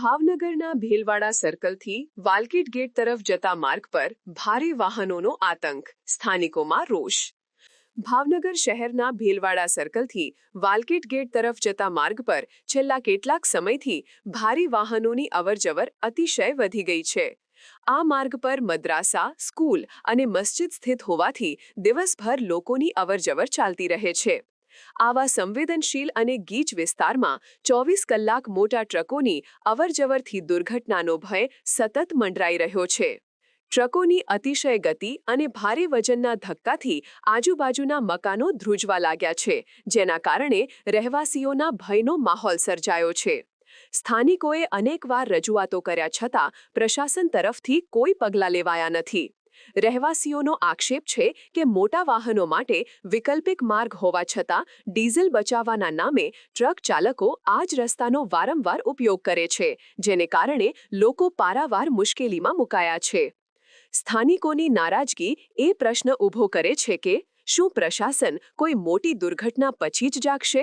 ભાવનગરના ભીલવાડા સર્કલથી વાલકેટ ગેટ તરફ જતા માર્ગ પર ભારે વાહનોનો આતંક, સ્થાનિકોમાં રોષ. ભાવનગર શહેરના ભીલવાડા સર્કલથી વાલકેટ ગેટ તરફ જતા માર્ગ પર છેલ્લા કેટલાક સમયથી ભારે વાહનોની અવરજવર અતિશય વધી ગઈ છે. આ માર્ગ પર મદ્રાસા, સ્કૂલ અને મસ્જિદ સ્થિત હોવાથી દિવસભર લોકોની અવરજવર ચાલતી રહે છે. આવા સંવેદનશીલ અને ગીચ વિસ્તારમાં ચોવીસ કલાક મોટા ટ્રકોની અવરજવરથી દુર્ઘટનાનો ભય સતત મંડરાઈ રહ્યો છે. ટ્રકોની અતિશય ગતિ અને ભારે વજનના ધક્કાથી આજુબાજુના મકાનો ધ્રુજવા લાગ્યા છે, જેના કારણે રહેવાસીઓના ભયનો માહોલ સર્જાયો છે. સ્થાનિકોએ અનેકવાર રજૂઆતો કર્યા છતાં પ્રશાસન તરફથી કોઈ પગલાં લેવાયા નથી. રહેવાસીઓનો આક્ષેપ છે કે મોટા વાહનો માટે વિકલ્પિક માર્ગ હોવા છતાં ડીઝલ બચાવવાના નામે ટ્રક ચાલકો આ જ રસ્તાનો વારંવાર ઉપયોગ કરે છે, જેને કારણે લોકો પારાવાર મુશ્કેલીમાં મુકાયા છે. સ્થાનિકોની નારાજગી એ પ્રશ્ન ઊભો કરે છે કે શું પ્રશાસન કોઈ મોટી દુર્ઘટના પછી જ જાગશે?